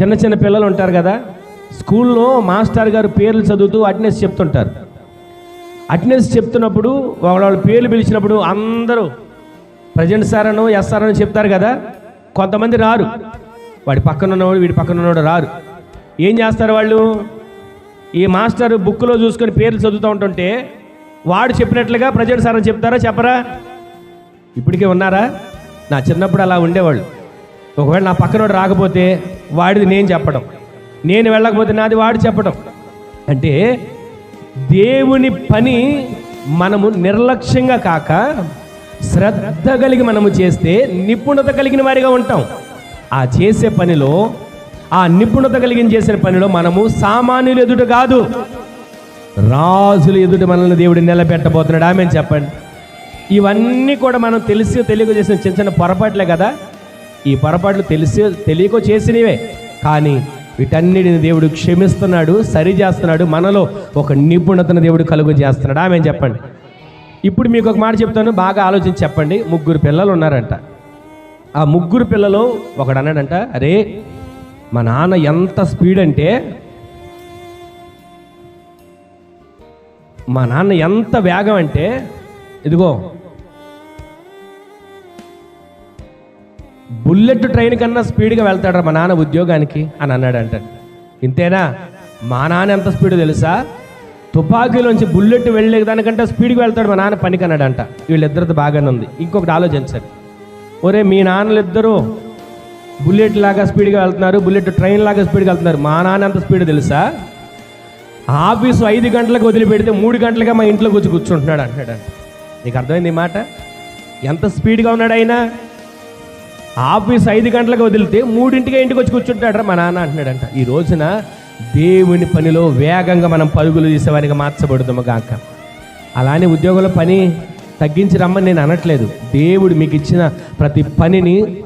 చిన్న చిన్న పిల్లలు ఉంటారు కదా స్కూల్లో మాస్టర్ గారు పేర్లు చదువుతూ అటెండెన్స్ చెప్తుంటారు. అటెండెన్స్ చెప్తున్నప్పుడు వాళ్ళ పేర్లు పిలిచినప్పుడు అందరూ ప్రజెంట్ సార్ అనో ఎస్ఆర్ అని చెప్తారు కదా కొంతమంది రారు. వాడి పక్కన ఉన్నవాడు వీడి పక్కన ఉన్నవాడు రారు. ఏం చేస్తారు వాళ్ళు? ఈ మాస్టర్ బుక్లో చూసుకొని పేర్లు చదువుతూ ఉంటుంటే వాడు చెప్పినట్లుగా ప్రజెంట్ సార్ అని చెప్తారా చెప్పరా? ఇప్పటికే ఉన్నారా? నా చిన్నప్పుడు అలా ఉండేవాళ్ళు. ఒకవేళ నా పక్కనోడు రాకపోతే వాడిది నేను చెప్పడం. నేను వెళ్ళకపోతే నాది వాడు చెప్పడం. అంటే దేవుని పని మనము నిర్లక్ష్యంగా కాక శ్రద్ధ కలిగి మనము చేస్తే నిపుణత కలిగిన వారిగా ఉంటాం. ఆ చేసే పనిలో ఆ నిపుణత కలిగిన చేసిన పనిలో మనము సామాన్యులు ఎదుట కాదు. రాజులు ఎదుట మనల్ని దేవుడు నిలబెట్టబోతున్నాడు. ఆమె చెప్పండి. ఇవన్నీ కూడా మనం తెలిసి తెలియజేసిన చిన్న చిన్న పొరపాట్లే కదా? ఈ పొరపాట్లు తెలిసి తెలియకో చేసినవే. కానీ వీటన్నిటిని దేవుడు క్షమిస్తున్నాడు సరి చేస్తున్నాడు. మనలో ఒక నిపుణతను దేవుడు కలుగు చేస్తున్నాడు. ఆమె చెప్పండి. ఇప్పుడు మీకు ఒక మాట చెప్తాను బాగా ఆలోచించి చెప్పండి. ముగ్గురు పిల్లలు ఉన్నారంట. ఆ ముగ్గురు పిల్లలు ఒకడు అన్నాడంట అరే మా నాన్న ఎంత స్పీడ్ అంటే మా నాన్న ఎంత వేగం అంటే ఇదిగో బుల్లెట్ ట్రైన్ కన్నా స్పీడ్గా వెళ్తాడు మా నాన్న ఉద్యోగానికి అని అన్నాడంట. ఇంతేనా? మా నాన్న ఎంత స్పీడ్ తెలుసా? తుపాకీలోంచి బుల్లెట్ వెళ్ళే దానికంటే స్పీడ్గా వెళ్తాడు మా నాన్న పనికి అన్నాడంట. వీళ్ళిద్దరితో బాగానే ఉంది. ఇంకొకటి ఆలోచించండి. ఒరే మీ నాన్నలిద్దరూ బుల్లెట్ లాగా స్పీడ్గా వెళ్తున్నారు బుల్లెట్ ట్రైన్ లాగా స్పీడ్గా వెళ్తున్నారు. మా నాన్న ఎంత స్పీడ్ తెలుసా? ఆఫీసు ఐదు గంటలకు వదిలిపెడితే మూడు గంటలుగా మా ఇంట్లో కూర్చు కూర్చుంటున్నాడు అంటున్నాడు నీకు అర్థమైంది ఈ మాట? ఎంత స్పీడ్గా ఉన్నాడు అయినా ఆఫీస్ ఐదు గంటలకు వదిలితే మూడింటికి ఇంటికి వచ్చి కూర్చుంటాడు మా నాన్న అంటున్నాడంట. ఈ రోజున దేవుని పనిలో వేగంగా మనం పరుగులు తీసేవారికి మార్చబడుతాము గాక. అలానే ఉద్యోగుల పని తగ్గించి రమ్మని నేను అనట్లేదు. దేవుడు మీకు ఇచ్చిన ప్రతి పనిని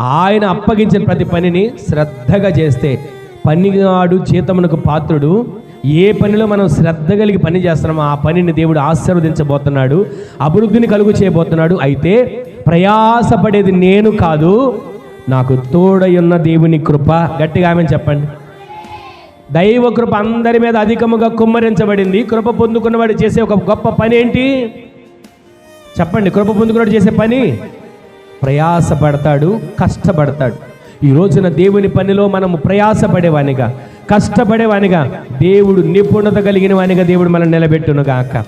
ఆయన అప్పగించిన ప్రతి పనిని శ్రద్ధగా చేస్తే పనిగాడు జీతమునకు పాత్రుడు. ఏ పనిలో మనం శ్రద్ధ కలిగి పని చేస్తున్నామో ఆ పనిని దేవుడు ఆశీర్వదించబోతున్నాడు అభివృద్ధిని కలుగు చేయబోతున్నాడు. అయితే ప్రయాసపడేది నేను కాదు నాకు తోడయున్న దేవుని కృప. గట్టిగా ఆమె చెప్పండి. దైవ కృప అందరి మీద అధికముగా కుమ్మరించబడింది. కృప పొందుకున్నవాడు చేసే ఒక గొప్ప పని ఏంటి చెప్పండి కృప పొందుకున్నవాడు చేసే పని? ప్రయాసపడతాడు కష్టపడతాడు. ఈ రోజున దేవుని పనిలో మనము ప్రయాసపడేవానిగా కష్టపడేవానిగా దేవుడు నిపుణత కలిగిన వానిగా దేవుడు మనం నిలబెట్టునుగాక. గాక